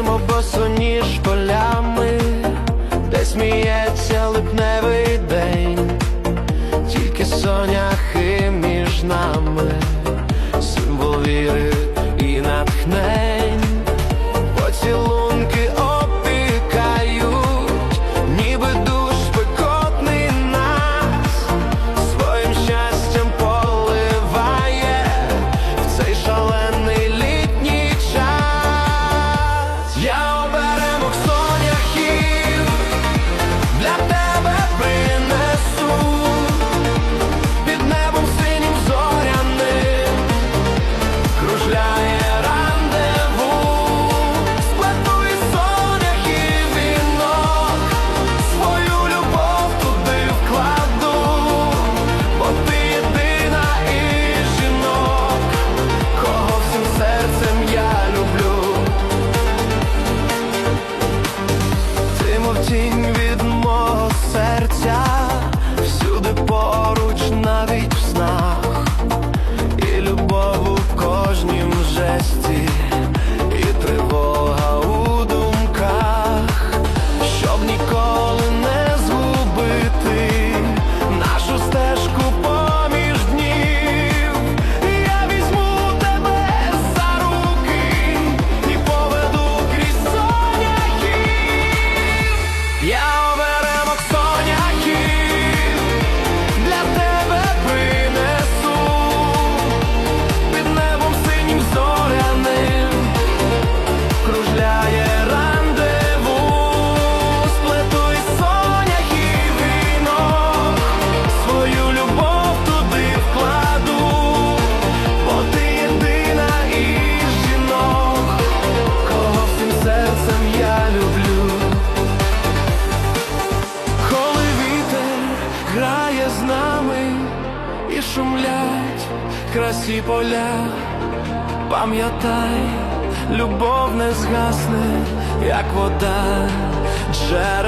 Ходимо босоніж полями, де сміється липневий день, тільки соняхи між нами. грає з нами і шумлять красі поля, пам'ятай, любов не згасне, як вода. джерела.